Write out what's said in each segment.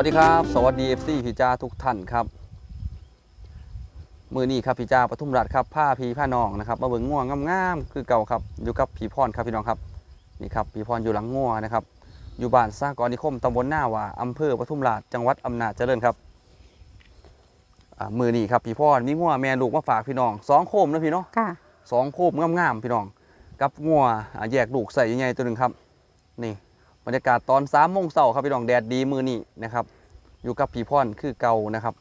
สวัสดีครับ สวัสดี FC พี่จ้าทุกท่านครับ มือนี้ครับพี่จ้าปทุมรัฐครับผ้าพีผ้าน้องนะครับมาเบิ่งง่วงงามๆคือเก่าครับอยู่กับผีพรครับพี่น้องครับนี่ครับผีพรอยู่หลังง่วนะครับ อยู่บ้านสร้างกรนิคมตำบลหน้าว่าอำเภอปทุมราชจังหวัดอำนาจเจริญครับอ่ามือนี้ครับพี่พรมีง่วแม่ลูกมาฝากพี่น้องสองโคมนะพี่เนาะค่ะสองโคบงามๆพี่น้อง กับงัวอ่าแยกลูกใส่ใหญ่ๆตัวหนึ่งครับ นี่ บรรยากาศตอนสามโมงเช้าครับพี่น้องแดดดีมือนี้นะครับ อยู่กับพี่พรคือเก่านะครับ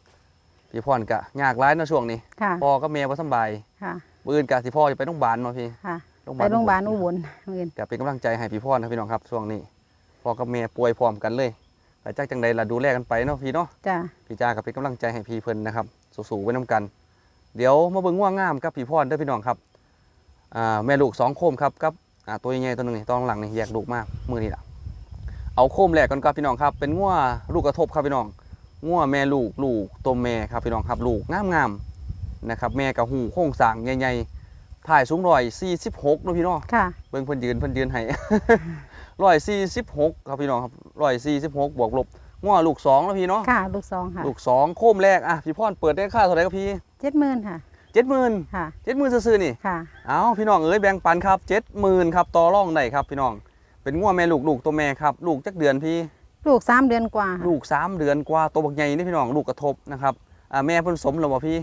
พี่พรกะยากร้ายในะช่วงนี้ค่ะพ่อกับแม่บ่สำบายค่ะปืนกะสิพ่อจะไปโรงพยาบาลมาพี่ค่ะไปโรงพยาบาลอุบลเงินกะเป็นกำลังใจให้พี่พรนะพี่น้องครับช่วงนี้พ่อกับแม่ป่วยพร้อมกันเลยแต่จักจังใดล่ะดูแลกันไปเนาะพี่เนาะจ้ะพี่จ้าก็เป็นกำลังใจให้พี่เพิ่นนะครับสู้ๆไว้น้กัน เดี๋ยวมาเบิ่งง่วงงามกับพี่พรเด้อพี่น้องครับอ่าแม่ลูกสองโคมครับกับอ่าตัวใหญ่ๆตัวหนึงนี่ตอนหลังนี่แยกลูกมากมือนี่ล่ะ เอาโคมแรกก่อนครับพี่น้องครับ เป็นง่วลูกกระทบครับพี่น้องง่วแม่ลูกลูกตัวแม่ครับพี่น้องครับลูกงามๆนะครับแม่กับหูโค้งสร้างใหญ่ๆถ่ายสูงร้อยสี่สิบหกนาะพี่น้องค่ะเบิ่งเพิ่นยืนเพิ่นยืนให้ร้อยสี่สิบหกครับพี่น้องครับร้อยสี่สิบหกบวกลบง่วลูกสองแล้วพี่เนาะค่ะลูกซองค่ะลูกสองโคมแรกอะพี่พรเปิดได้ค่าเท่าไหร่ครับพี่เจ็ดหมื่นค่ะเจ็ดหมื่นค่ะเจ็ดหมื่นซื่อๆนี่ค่ะเอาพี่น้องเอ้ยแบ่งปันครับเจ็ดหมื่นครับต่อร่องได้ครับพี่น้อง เป็นง่วแม่ลูกลูกตัวแม่ครับ ลูกจักเดือนพี่ ลูกสามเดือนกว่าค่ะลูกสามเดือนกว่าตัวบักใหญ่นี่พี่น้องลูกกระทบนะครับอ่าแม่เพิ่นสมแล้วบ่พี่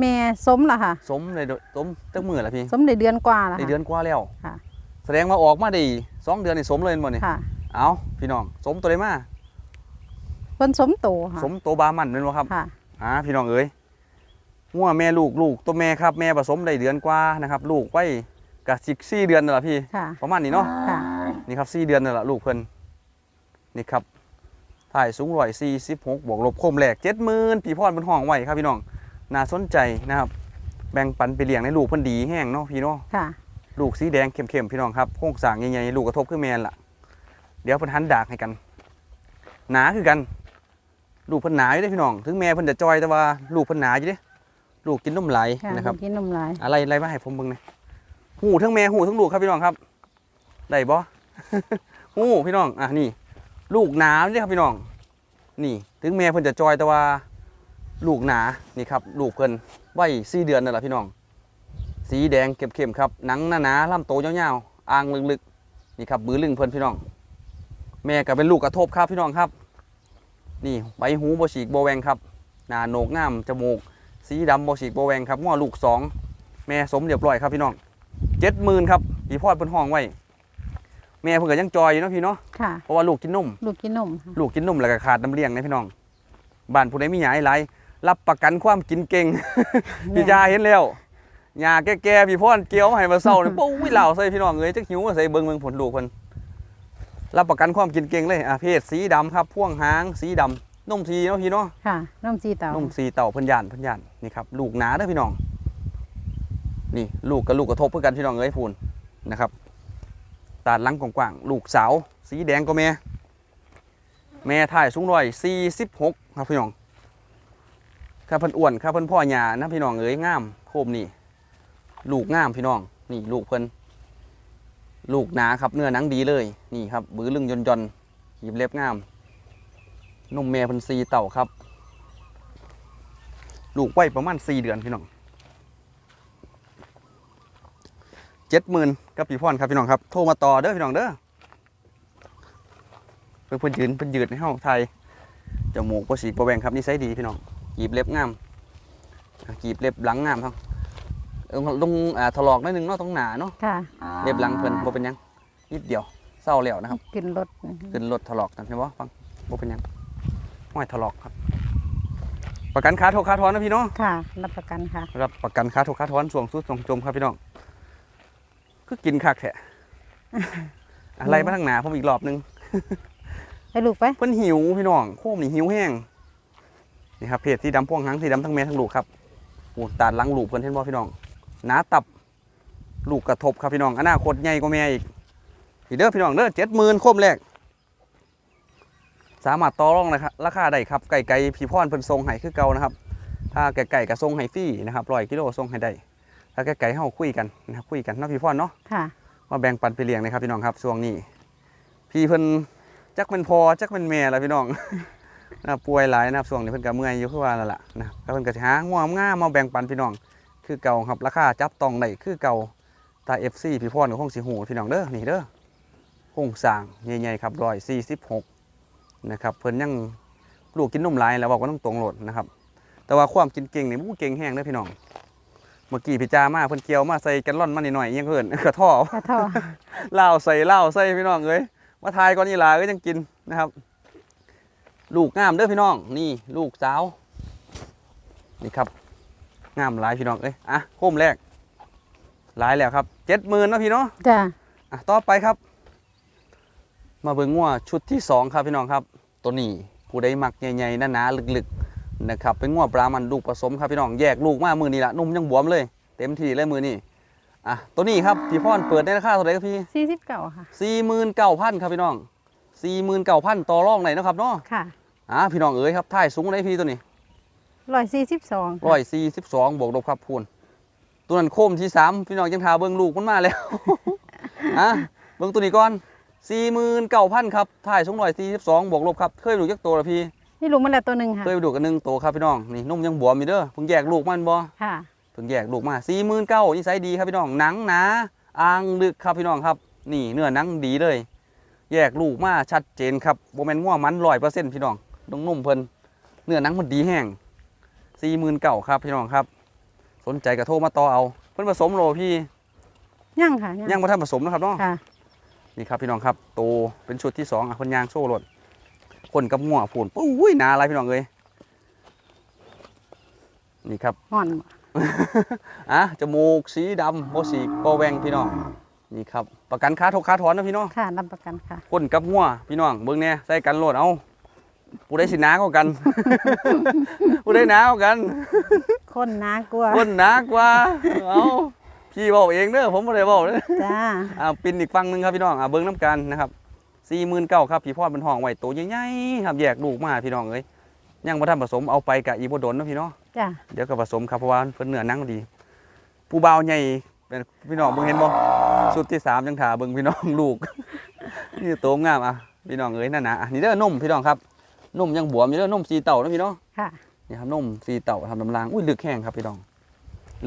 แม่สมละค่ะ สมเลยสมจักมือละพี่ สมได้เดือนกว่าละได้ค่ะเดือนกว่าแล้วค่ะ แสดงว่าออกมาได้สองเดือนนี่สมเลยบ่นี่ค่ะเอาพี่น้องสมตัวได้มาเพิ่นสมโตค่ะสมตัวบามันเป็นบ่ครับค่ะอ่าพี่น้องเอ้ยงัวแม่ลูกลูกตัวแม่ครับ แม่ผสมได้เดือนกว่านะครับ ลูกไว้กะสิบสี่เดือนนั่นแหละพี่ค่ะประมาณนี้เนาะค่ะ นี่ครับสี่เดือนนั่นแหละลูกเพิ่นนี่ครับถ่ายสูงร้อยสี่สิบหกบวกลบโคมแหลกเจ็ดหมื่นปีพรเป็นห้องไว้ครับพี่น้องน่าสนใจนะครับ แบ่งปันไปเลี้ยงในลูกเพิ่นดีแห้งเนาะพี่เนาะค่ะ ลูกสีแดงเข้มๆพี่น้องครับโครงสร้างใหญ่ๆลูกกระทบขึ้นแมนล่ะ เดี๋ยวเพิ่นหันดากให้กัน หนาคือกันลูกเพิ่นหนาอยู่เด้พี่น้อง ถึงแม่เพิ่นจะจอยแต่ว่าลูกเพิ่นหนาอยู่เด้ลูกกินนมไหลค่ะนะครับ กินนมลายอะไรอะไรมาให้ผมเบิ่งหน่อยหูทั้งแม่หูทั้งลูกครับพี่น้องครับ ได้บ่ หูพี่น้องอะนี่ ลูกหนาเนี่ยครับพี่น้อง นี่ ถึงแม่เพิ่นจะจอยแต่ว่า ลูกหนานี่ครับ ลูกเพิ่นไว้สี่เดือนนั่นแหละพี่น้อง สีแดงเข้มๆครับหนังหนาๆลำโตยาวๆอ่างลึกๆนี่ครับบือลึงเพิ่นพี่น้อง แม่ก็เป็นลูกกระทบครับพี่น้องครับ นี่ใบหูโบฉีกโบแวงครับหน้าโหนกงามจมูก สีดำโบฉีกโบแวงครับง้อลูกสองแม่สมเรียบร้อยครับพี่น้องเจ็ดหมื่นครับพี่พอดเพิ่นห้องไว้ แม่เพิ่นก็ยังจอยอยู่เนาะพี่เนาะค่ะ เพราะว่าลูกกินนมลูกกินนมค่ะลูกกินนมแล้วก็ขาดน้ำเลี้ยงนะพี่น้องบ้านผู้ใดมีหยาหลายรับประกันความกินเก่ง พี่ยาเห็นแล้วหยาแก่ๆพี่พ่อนเกี่ยวมาให้มาเศร้าเนี่ยโอ้ยเหล่าใส่พี่น้องเอ้ยจักหิวมาใส่เบิ่งเบิ่งผลลูกเพิ่นรับประกันความกินเก่งเลยอะเพศสีดำครับพ่วงหางสีดำนมทีเนาะพี่เนาะค่ะนมจีเต่านมสีเต่าเพิ่นย่านเพิ่นย่านนี่ครับลูกหนาเด้อพี่น้อง นี่ลูกกับลูกกระทบเพื่อกันพี่น้องเอ้ยพูนนะครับ ตาดลังกว้างๆลูกสาว สีแดงก็แม่ แม่ถ่ายสูงร้อยสี่สิบหกครับพี่น้องข้าพิ่นอ้วนข้าพิ่นพ่อหยานะพี่น้องเอ้ยงามโคมนี่ ลูกงามพี่น้อง นี่ลูกเพิ่นลูกหนาครับเนื้อหนังดีเลย นี่ครับบื้อลึงยนยนๆหยิบเล็บงาม นมแม่พิ่นสีเต่าครับ ลูกไว้ประมาณสี่เดือนพี่น้อง เจ็ดหมื่นกับพี่พรครับพี่น้องครับ โทรมาต่อเด้อพี่น้องเด้อเพิ่นเพิ่นยืนเพิ่นยืนให้เฮาไทยจมูกบ่สีกบ่แหวงครับนิสัยดีพี่น้องกีบเล็บงามอะกีบเล็บหลังงามทั้งลงลงอ่าถลอกหนิดนึงเนาะตรงหนาเนาะค่ะเล็บหลังเพิ่นบ่เป็นหยังนิดเดียวเศร้าแล้วนะครับขึ้นรถขึ้นรถถลอกกันใช่ปะฟังบ่เป็นหยังห้อยถลอกครับ ประกันค้าโทรค้าทอนนะพี่เนาะค่ะ รับประกันค่ะ รับประกันค้าโทรค้าทอนส่วงสุดส่วงจมครับพี่น้อง คือกินคักแท้อะไรมาทั้งหนาผมอีกรอบหนึงให้ลูกไปเพิ่นหิวพี่น้องโค้มนี่หิวแห้งนี่ครับเพจสีดำพ่วงหางสีดำทั้งแม่ทั้งลูกครับโอ้ตาดหลังลูกเพิ่นเห็นบ่พี่น้องหนาตับลูกกระทบครับพี่น้องอนาคตใหญ่กว่าแม่อีกอีเด้อพี่น้องเด้อเจ็ดหมื่นโคมแรกสามารถต่อรองนะครับราคาได้ครับไก่ไก่พี่พรเพิ่นทรงให้คือเก่านะครับ ถ้าไก่ไก่ก็ทรงให้ฟรีนะครับร้อยกิโลทรงให้ได้ ถ้าไก่ไก่เฮาคุยกันนะครับคุยกันเนาะพี่พรเนาะค่ะมาแบ่งปันไปเลี้ยงนะครับพี่น้องครับช่วงนี้ พี่เพิ่นจักเป็นพอจักเป็นแม่แล้วพี่น้องนะครับป่วยหลายนะครับช่วงนี้เพิ่นก็เมื่อยอยู่คือว่านั่นแหละนะครับแล้วเพิ่นก็สิหาง่วงง่ามาแบ่งปันพี่น้อง คือเก่าครับราคาจับต้องได้คือเก่าตา FC พี่พรก็คงสิหูพี่น้องเด้อนี่เด้อโครงสร้างใหญ่ๆครับ146นะครับเพิ่นยังลูกกินนมหลายแล้วบอกว่าต้องตรงโหลดนะครับแต่ว่าความกินเก่งนี่มันเก่งแห้งเด้อพี่น้อง เมื่อกี้พี่จามาเพิ่นเกี่ยวมาใส่แกันล่อนมานิดหน่อยๆยังเพิ่นกระท่อกระท่อเหล้าใส่เหล้าใส่พี่น้องเอ้ยมาทายก่อนนี่ลาก็ยังกินนะครับ ลูกงามเด้อพี่น้อง นี่ลูกสาวนี่ครับงามหลายพี่น้องเอ้ยอะโค้มแรก หลายแล้วครับเจ็ดหมื่นนะพี่เนาะจ้าอะต่อไปครับ มาเบิ่งงัวชุดที่สองครับพี่น้องครับ ตัวนี้ผู้ใดมักใหญ่ๆหนาๆลึกๆ นะครับเป็นงัวปลามันลูกผสมครับพี่น้องแยกลูกมามือนี้ละนุ่มยังบวมเลย เต็มที่เลยมือนี้อะตัวนี้ครับพี่พรเปิดได้ราคาเท่าไหร่ครับพี่สี่สิบเก้าค่ะสี่หมื่นเก้าพันครับพี่น้องสี่หมื่นเก้าพันต่อรองไหนนาะครับเนาะค่ะอ่าพี่น้องเอ๋ยครับท่ายสูงได้พี่ตัวนี้ร้อยสี่สิบสองร้อยสี่สิบสองบวกลบครับพูนตัวนั้นโคมที่สามพี่น้องยังทาเบิ้งลูกมันมาแล้วอะเบิ้งตัวนี้ก่อนสี่หมื่นเก้าพันครับท่ายสูงร้อยสี่สิบสองบวกลบครับเคยดูจักตัวละพี่ นี่ลูกมันแล้วตัวหนึ่งค่ะเคยไปดูกันหนึ่งตัวครับพี่น้องนี่นุ่มยังบวมอยู่เด้อเพิ่งแยกลูกมันบ่ค่ะเพิ่งแยกลูกมาสี่หมื่นเก้านิสัยดีครับพี่น้องหนังหนาอ่างลึกครับพี่น้องครับ นี่เนื้อหนังดีเลย แยกลูกมาชัดเจนครับโบแมนง่วมันร้อยเปอร์เซ็นต์พี่น้องต้องนุ่มเพิ่นเนื้อหนังมันดีแห้งสี่หมื่นเก้าครับพี่น้องครับ สนใจกระโทรมาต่อเอา เพิ่นผสมโลพี่ยังค่ะยังมาทำผสมนะครับเนาะค่ะนี่ครับพี่น้องครับโตเป็นชุดที่สองอะคนยางโซ่รถ คนกับง่วผูนปุ้ยหนาอะไรพี่น้องเอ้ยนี่ครับห่อนอะจมูกสีดำโมสีโปแวงพี่น้องนี่ครับประกันค้าทกค้าถอนนะพี่น้องค่ะรับประกันค่ะคนกับงัวพี่น้องเบิ่งแน่ใส่กันโลดเอาผู้ได้สิหนาก็กันผู้ได้หนากว่ากัน คนน่ากลัวคนหนากว่าเอาพี่บอกเองเด้อผมบ่ได้บอกเด้อจ้าอ่าปินอีกฝั่งหนึงครับพี่น้องอ่าเบิ่งน้ำกันนะครับ 49,000ครับพี่พ่อเป็นห้องไว้ตัวใหญ่ๆครับแยกลูกมาพี่น้องเอ้ยยังบ่ทันผสมเอาไปกะอีบ่โดนเนาะพี่เนาะจ้าเดี๋ยวก็ผสมครับเพราะว่าเพิ่นเนื้อหนังดี ผู้บ่าวใหญ่เป็นพี่น้องเบิ่งเห็นบ่ชุดที่สามจังถาเบิ่งพี่น้องลูกนี่โตงามอะพี่น้องเอ้ยนั่นนะอะนี่เด้อนมพี่น้องครับนมยังบวมอยู่เด้อนมสีเต่านะพี่น้องค่ะนี่ครับนมสีเต่าทำลำลางอุ้ยลึกแห้งครับพี่น้อง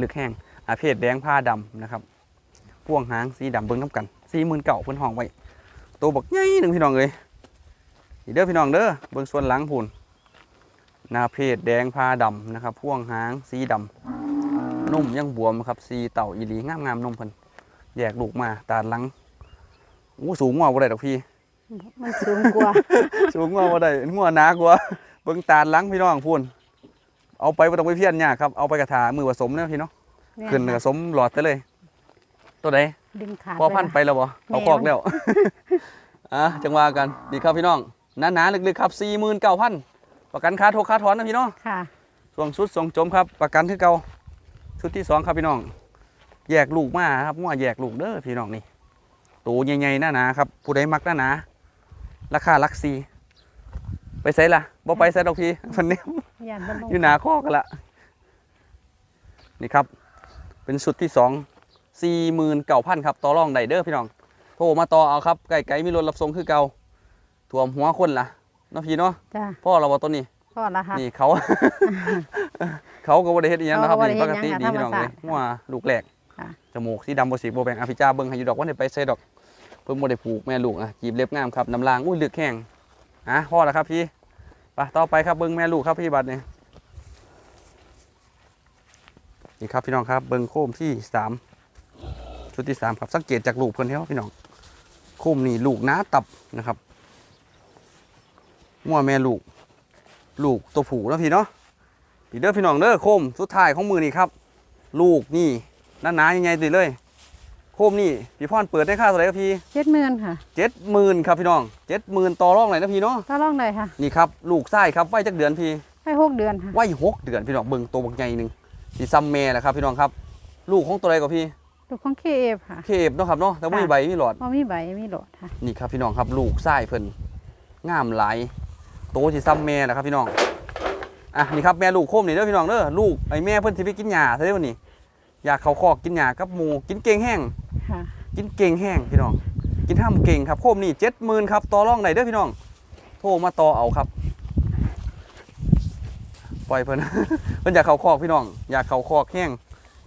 ลึกแห้งอาเพศแดงผ้าดำนะครับพ่วงหางสีดำเบิ่งน้ำกันสี่หมื่นเก่าเพิ่นห้องไว้ ตัวบักใหญ่หนึ่งพี่น้องเอ้ยนี่เด้อพี่น้องเด้อเบิ่งส่วนหลังพูนหนาเพศแดงผ้าดำนะครับพ่วงหางสีดำนมยังบวมครับสีเต่าอีหลีงามงามๆนมเพิ่นแยกลูกมาตาหลังอู้สูงกว่าบ่ได้ดอกพี่มันสูงกว่าสูงกว่าบ่ได้หัวหนากว่าเบิ่งตาหลังพี่น้องพูนเอาไปบ่ต้องไปเพี้ยนยากครับเอาไปกระถามือผสมเนาะพี่เนาะเนี่ยขึ้นผสมหลอดไปเลย ตัวใดดึงขาดพอพันไปแล้วบ่เอาคอกแล้วอะจังว่ากันนี่ครับพี่น้องหนาๆลึกๆครับ49,000ประกันค่าโทรค่าถอนนะพี่น้องค่ะส่วงชุดส่งจมครับ ประกันคือเก่าชุดที่สองครับพี่น้อง แยกลูกมาครับงัวแยกลูกเด้อพี่น้องนี่ตัวใหญ่ๆหนาๆครับผู้ใดมักหนาๆราคาหลักซีไปใส่ละบ่ไปใส่ดอกพี่พันนี้ยานบรรลุอยู่หนาข้อกันละนี่ครับ เป็นชุดที่สอง สี่หมื่นเก้าพันครับต่อรองได้เด้อพี่น้องโทรมาต่อเอาครับไก่ไก่มีรถรับส่งคือเก่าถ่วมหัวคนละเนาะพี่เนาะจ้าพ่อเราว่าต้นนี้พอละค่ะนี่เขา เขาก็บ่ได้เฮ็ดอีหยังนะครับเขาก็บ่นี่ได้ปเฮ็กดหยังติดีพี่น้องค่ะเลยธรรมชาติหัวลูกแหลกค่ะจมูกสีดำบ่สีบ่แบ่งอภิจาเบิ่งให้อยู่ดอกว่าได้ไปใส่ดอกเพิ่งบ่ได้ผูกแม่ลูกอะจีบเล็บงามครับน้ำลางอุ้ยเลือกแห้งอะพ่อแล้วครับพี่ไปต่อไปครับเบิ่งแม่ลูกครับพี่บัดนี่นี่ครับพี่น้องครับเบิ่งโคมที่สาม ชุดที่สามครับสังเกตจากลูกเพิ่นเฮาพี่น้องโคมนี่ลูกหน้าตับนะครับงัวแม่ลูก ลูกตัวผูนะพี่เนาะพี่เด้อพี่น้องเด้อโคมสุดท้ายของมือนี่ครับ ลูกนี่หนาๆยังไงติเลย โคมนี่พี่พรเปิดได้ค่าเท่าไหร่ครับพี่เจ็ดหมื่นค่ะเจ็ดหมื่นครับพี่น้องเจ็ดหมื่นต่อรองไหนอยนะพี่เนาะต่อรองได้ค่ะนี่ครับลูกไส้ครับไว้จักเดือนพี่ให้หกเดือนค่ะไว้หกเดือนพี่น้องเบิ่งตัวบักใหญ่หนึ่งสีซัมแม่แหละครับพี่น้องครับ ลูกของตัวใดกับพี่ ลูกของเคเอฟค่ะเคฟเนาะครับเนาะแต่ไม่มีค่ะใบไม่มีหลอดพอมีใบมีโหลดค่ะ นี่ครับพี่น้องครับลูกไส้เพิ่นงามหลายโตสีซัมแม่แหละครับพี่น้องอะนี่ครับแม่ลูกโคมนี่เด้อพี่น้องเด้อลูกไอ้แม่เพิ่นสิไปกินหญ้าซะเด้อวันนี้อยากเขาคอกกินหญ้ากับหมูกินเก่งแห้งค่ะกินเก่งแห้งพี่น้อง กินห้ามเก่งครับโคมนี่เจ็ดหมื่นครับต่อรองไหนเด้อพี่น้อง โทรมาต่อเอาครับปล่อยเพิ่นเพิ่นอยากเข้าคอกพี่น้อง อยากเข้าคอกแห้ง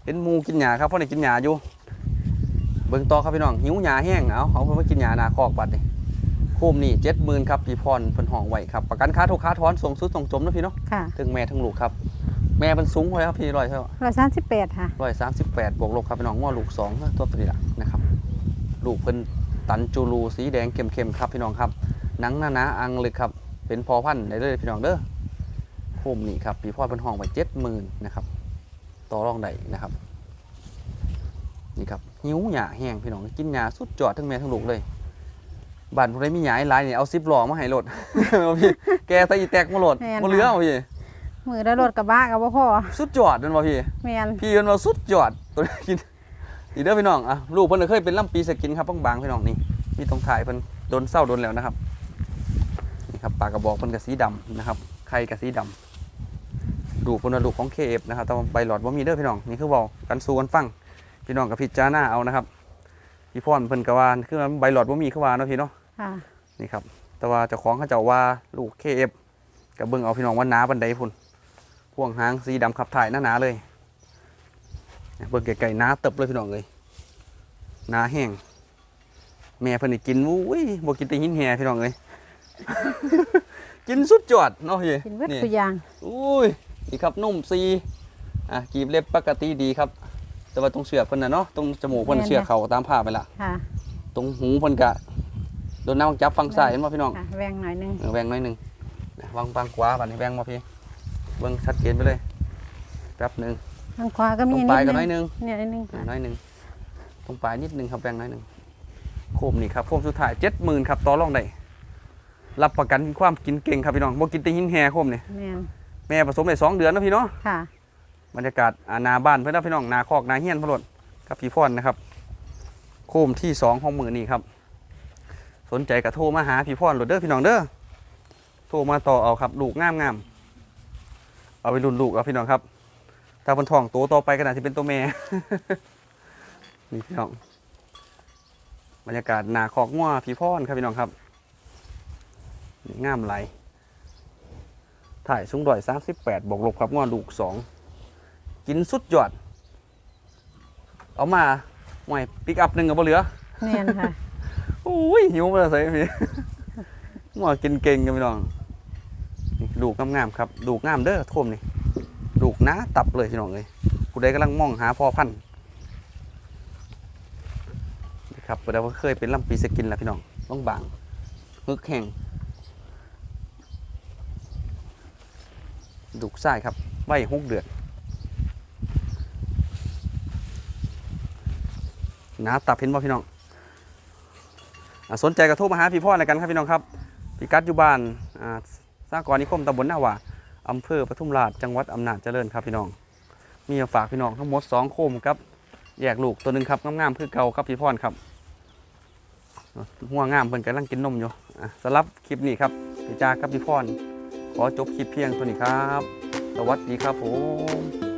เห็นหมูกินหญ้าครับเพราะได้กินหญ้าอยู่ เบิ่งต่อครับพี่น้องหิวหญ้าแห้งเอาเอาเพิ่นมากินหญ้าหน้าคอกบัดนี่โคมนี่70,000ครับพี่พรเพิ่นห้องไว้ครับประกันค่าทุกค่าถอนส่งสุดส่งจมนะพี่เนาะค่ะถึงแม่ทั้งลูกครับ แม่เพิ่นสูงเท่าไหร่ครับพี่ร้อยเท่าร้อยสามสิบแปดค่ะร้อยสามสิบแปดบวกลบครับพี่น้องว่าลูกสองตัวตัวนี้ละนะครับลูกเพิ่นตันจูรูสีแดงเข้มๆครับพี่น้องครับหนังหนาๆอังลึกครับเป็นพอพันธุ์ได้เลยพี่น้องเด้อโคมนี่ครับพี่พ่อเป็นห้องไปเจ็ดหมื่นนะครับ ต่อรองได้นะครับ นี่ครับหิวหยาแห้งพี่น้องกินหยาสุดจอดทั้งแม่ทั้งลูกเลยบ้านผู้ใดมีหยาหลายนี่เอาซิปหล่อมาให้โหลดเอาพี่แกใส่อีแตกมาโหลดแม่นมาเหลือเอาพี่มือได้รถกระบะกับว่าพ่อสุดจอดนั่นวะพี่แมนพี่เพิ่นว่าสุดยอดตัวนี้กินอีเด้อพี่น้องอะลูกเพิ่นก็เคยเป็นลำปีสกินครับบางๆพี่น้องนี่มีตรงถ่ายเพิ่นโดนเศร้าโดนแล้วนะครับนี่ครับปากกระบอกเพิ่นกับสีดำนะครับไข่กับสีดำ ดูกเพิ่นว่าลูกของเคเอฟนะครับแต่ว่าใบหลอดว่ามีเด้อพี่น้องนี่คือเว้ากันสู่กันฟังพี่น้องกับพิจารณาเอานะครับพี่พรเพิ่นก็ว่าคือว่าใบหลอดว่ามีคือว่าเนาะพี่เนาะค่ะนี่ครับ แต่ว่าเจ้าของเขาเจ้าว่าลูกเคเอฟกับเบิ่งเอาพี่น้องว่าหนาปันใดพุ่นพ่วงหางสีดำขับถ่ายหนาๆเลยเบิ่งไก่ๆน้าเติบเลยพี่น้องเลยน้าแห้งแม่เพิ่นนี่กินอุ้ยบ่กินแต่หินแห่พี่น้องเลยกินสุดยอดเนาะพี่กินเวทนี่ตัวอย่างอุ้ย นี่ครับนุ่มซีอะกีบเล็บปกติดีครับ แต่ว่าตรงเสือกเพิ่นน่ะเนาะตรงจมูกเพิ่นเสือกเขาตามผ้าไปละค่ะ ตรงหูเพิ่นกะโดนน้ำจับฟังซ้ายเห็นบ่พี่น้องค่ะแวงหน่อยหนึงเออแวงหน้อยหนึงนะวางวางขวาบัดนี้แวงมาพี่เบิ่งชัดเจนไปเลยแป๊บหนึงทางขวาก็ตรมีงนิปลายดก็นึน้อยงหนึงเนี่ยนิดนึงอ่าค่ะน้อยหนึ่งตรงปลายนิดหนึ่งครับแบงค์น้อยหนึ่งโคมนี่ครับโคมสุดท้ายเจ็ดหมื่นครับต่อรองได้รับประกันความกินเก่งครับพี่น้องบ่กินแตีหินแห่โคมนี่ แมนแม่ผสมได้สองเดือนนะพี่เนาะค่ะ บรรยากาศอาหนาบ้านเพื่อนนะพี่น้องนาคอกนาเฮียนพะโลดกับพี่พรนะครับ โคมที่สองของมือนี่ครับ สนใจก็โทรมาหาพี่พรโหลดเด้อพี่น้องเด้อโทรมาต่อเอาครับลูกงามงามๆเอาไปรุ่นลูกเอาพี่น้องครับถ้าเป็นทองโตต่อไปก็น่าจะเป็นตัวแม่ นี่พี่น้อง บรรยากาศหนาคอกงัวพี่พรครับพี่น้องครับนี่งามไหลาย ถ่ายสูงดอยสามสิบแปดบวกลบครับงัวลูกสองกินสุดยอด เอามาหน่วยปิกอัพหนึ่งกับบ่เหลือแมนค่ะอุ้ยหิวมาเลยพี่งัวกินเก่งกันพี่น้องนี่ลูกงามๆครับลูกงามเด้อโทมนี่ลูกหน้าตับเลยพี่น้องเลยผู้ใดกำลังมองหาพ่อพันธุ์นี่ครับผู้ใดว่าเคยเป็นลำปีสกินแล้วพี่น้องต้องบางฮึกแห้ง ลูกไส้ครับไว้หกเดือนน้าตับเห็นบ่พี่น้องอสนใจก็โทรมาหาพี่พ่อในกันครับพี่น้องครับพี่กัดอยู่บ้านอ่าสากรณ์นิคมตำบลหน้าว่าอำเภอปทุมราชจังหวัดอำนาจเจริญครับพี่น้อง มีมาฝากพี่น้องทั้งหมด2โคมครับแยกลูกตัวหนึ่งครับงามๆคือเก่าครับพี่พ่อนครับหัวงามเพิ่นกำลังกินนมอยู่สำหรับคลิปนี้ครับพี่จ้าครับพี่พ่อน ขอจบคลิปเพียงเท่านี้ครับ สวัสดีครับผม